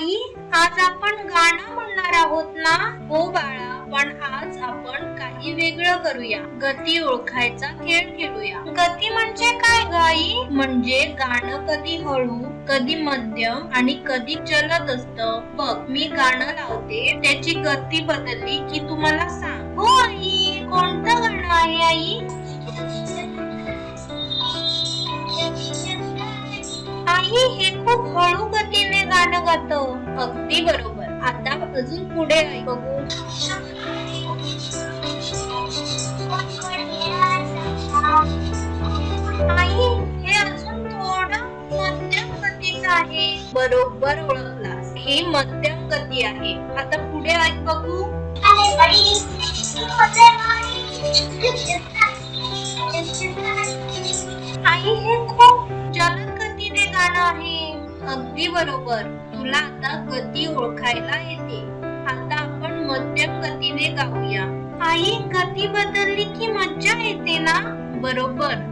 आई आज आपण गाणं म्हणणार आहोत ना? हो बाळा पण आज आपण काही वेगळं करूया. गती ओळखायचा खेळ खेळूया. गती म्हणजे काय गाई म्हणजे गाणं कधी हळू कधी मध्यम आणि कधी चलत असत. बघ मी गाणं लावते त्याची गती बदलली की तुम्हाला सांग. हो आई कोणतं गाणं आहे आई? आई हे खूप हळू गतीने गाणं गात. अगदी बरोबर. आता अजून पुढे बघू. आई हे अजून थोडं मध्यम गतीचं आहे. बरोबर ओळखलास. ही मध्यम गती आहे. आता पुढे ऐक बघू. आई हे खूप जलद गतीने गाणं आहे. अगदी बरोबर. तुला आता गती ओळखायला येते? आता आपण मध्यम गतीने गाऊया. आई गती बदलली की मज्जा येते ना? बरोबर.